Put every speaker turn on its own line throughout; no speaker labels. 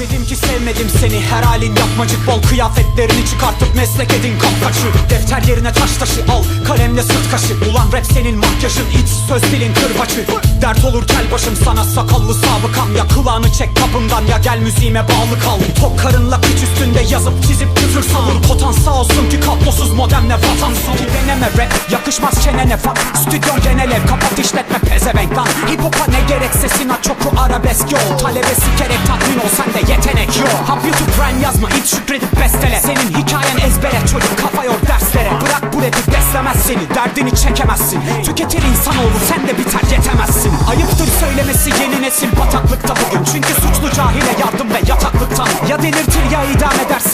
Dedim ki sevmedim seni. Her halin yapmacık Bol. Kıyafetlerini çıkartıp meslek edin kapkaçı. Defter yerine taş taşı al. Kalemle sırt kaşı. Ulan rap senin makyajın. İç söz dilin kırbaçı. Dert olur kel başım sana. Sakallı sabıkam. Ya kulağını çek kapımdan. Ya gel müziğime bağlı kal. Tok karınla piç üstünde yazıp çizip küfür savur Kotan sağ olsun ki kablosuz modemle vatan. Savur Deneme rap. Yakışmaz çenene fak Stüdyon genel ev. Kapat işletme hop'a ne gerekse sinat çoku arabesk? Yol Talebe sikerek tatmin ol sende yetenek yok. Hap YouTube rhyme yazma it şükredip bestele Senin hikayen ezbere çocuk kafa yor derslere. Bırak bu rapi beslemez seni derdini çekemezsin. Tüketir insanoğlu sen de biter yetemezsin Ayıptır söylemesi yeni nesil bataklıkta bugün. Çünkü suçlu cahile yardım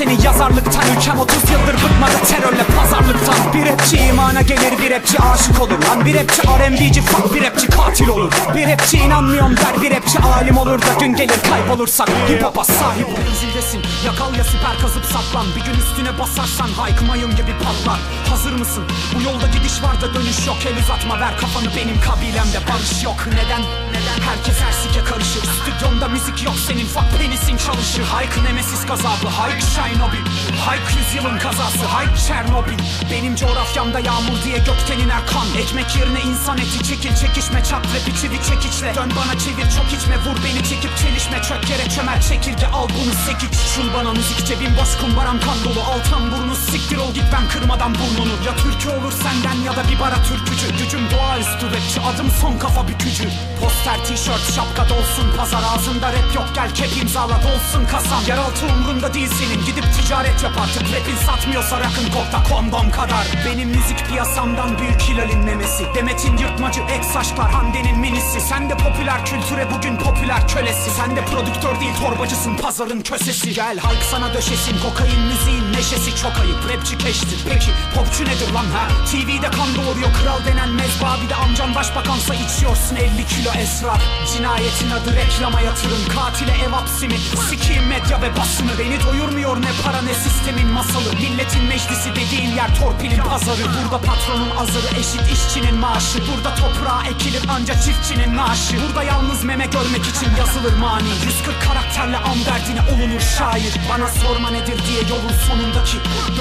seni yazarlıktan Ülkem 30 yıldır bıkmadı terörle pazarlıktan. Bir rapçi imana gelir bir rapçi aşık olur Lan. Bir rapçi R&B'ci fuck bir rapçi katil olur. Bir rapçi inanmıyorum der bir rapçi alim olur da Gün gelir kaybolursak. Hip hop'a sahip ol Zildesin yakal ya siper kazıp saplan. Bir gün üstüne basarsan Hayk mayın gibi patlar. Hazır mısın? Bu yolda gidiş var da dönüş yok El uzatma ver kafanı. Benim kabilemde barış yok. Neden? Neden? Herkes her sike karışır. Stüdyomda müzik yok senin fuck penisin çalışır. Hayk nemesis gazabı Hayk Shinobi Hayk yüzyılın kazası Hayk Çernobil. Benim coğrafyamda yağmur diye gökten iner kan. Ekmek yerine insan eti çekil çekişme çat rapi çivi çekiçle. Dön bana çevir çok içme vur beni çekip çelişme. Çök yere çömel çekirge al bunu sekiç. Şul bana müzik cebim boş kumbaram kan dolu. Altan burnu siktir ol git ben kırmadan burnunu. Ya türkü olur senden ya da bir bara türkücü. Gücüm doğaüstü rapçi adım son kafa bükücü. Poster tişört şapka dolsun. Pazar ağzında rap yok gel kep imzala dolsun kasam. Yeraltı umrunda değil senin. Gidip ticaret yap artık. Rapin satmıyorsa rakın kokta kondom kadar. Benim müzik piyasamdan büyük Hilal'in memesi. Demet'in yırtmacı ex aşklar Hande'nin minisi. Sen de popüler kültüre bugün popüler kölesi. Sen de prodüktör değil torbacısın pazarın kösesi. Gel halk sana döşesin. Kokain müziğin neşesi çok ayıp Rapçi keştir. Peki popçu nedir lan ha? TV'de kan doğuruyor kral denen mezba. Bir de amcan başbakansa içiyorsun 50 kilo esrar. Cinayetin adı reklama yatırın Katile ev hapsi mi? Sikiyim medya ve basını. Beni doyurmuyor ne para ne sistemin masalı. Milletin meclisi dediğin yer torpilin pazarı. Burada patronun azarı eşit işçinin maaşı. Burada toprağa ekilir anca çiftçinin naaşı. Burada yalnız meme görmek için yazılır mani. 140 karakterle an derdine olunur şair. Bana sorma nedir diye yolun sonundaki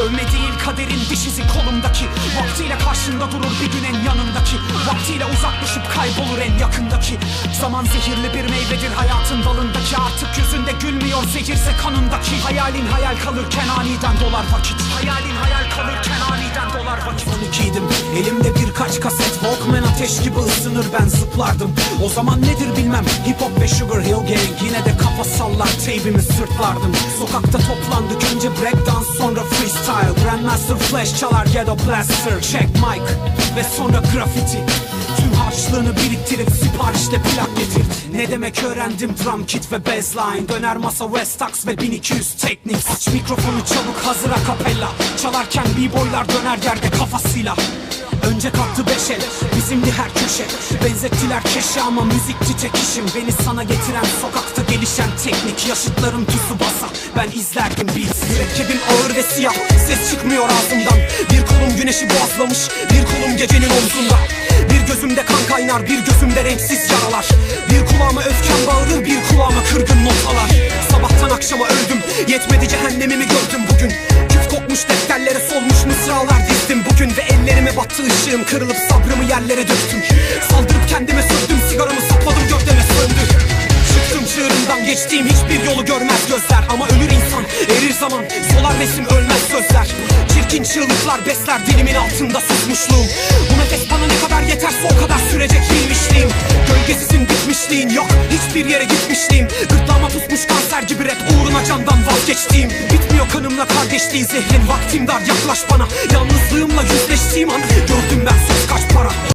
Dövme değil kaderin diş izi kolumdaki. Vaktiyle karşında durur bir gün en yanındaki. Vaktiyle uzaklaşıp kaybolur en yakındaki. Zaman zehirli bir meyvedir hayatın dalındaki. Artık yüzünde gülmüyor zehirse kanındaki. Hayalin hayal kalırken aniden dolar vakit. Hayalin hayal kalırken aniden dolar vakit. 12'ydim elimde birkaç kaset. Walkman ateş gibi ısınır. Ben zıplardım. O zaman nedir bilmem. Hip hop ve Sugar Hill Gang. Yine de kafa sallar. Teybimi sırtlardım. Sokakta toplandık. Önce breakdance Grandmaster Flash çalar Ghetto Blaster. Check mic ve sonra graffiti. Tüm harçlığını biriktirip siparişle plak getir Ne demek öğrendim? Drum kit ve bassline. Döner masa Westax ve 1200 teknik Aç mikrofonu çabuk hazır a cappella Çalarken b-boylar döner yerde kafasıyla Önce kalktı beş Bizimdi her köşe. Benzettiler keşe ama müzikçi tek işim. Beni sana getiren sokakta gelişen teknik. Yaşıtlarım tusu basa Ben izlerdim beats Mürekkebim ağır ve siyah Ses çıkmıyor ağzımdan. Bir kolum güneşi boğazlamış Bir kolum gecenin omzunda. Bir gözümde kan kaynar, bir gözümde renksiz yaralar. Bir kulağıma öfkem bağırır, bir kulağıma kırgın notalar. Sabahtan akşama öldüm, yetmedi cehennemimi gördüm battı ışığım, kırılıp sabrımı yerlere döktüm? Saldırıp kendime sürdüm, sigaramı sapladım gövdeme söndü Çıktım çığırından geçtiğim hiçbir yolu görmez gözler. Ama ölür insan, erir zaman, solar resim ölmez sözler. Çirkin çığlıklar besler dilimin altında susmuşluğum. Bu nefes bana ne kadar yeterse o kadar sürecek bilmişliğim. Gölgesizin bitmişliğin yok hiçbir yere gitmişliğim gibi rap uğruna candan vazgeçtiğim. Bitmiyor kanımla kardeşliğin zehrin vaktim dar yaklaş bana. Yalnızlığımla yüzleştiğim an gördüm ben söz kaç para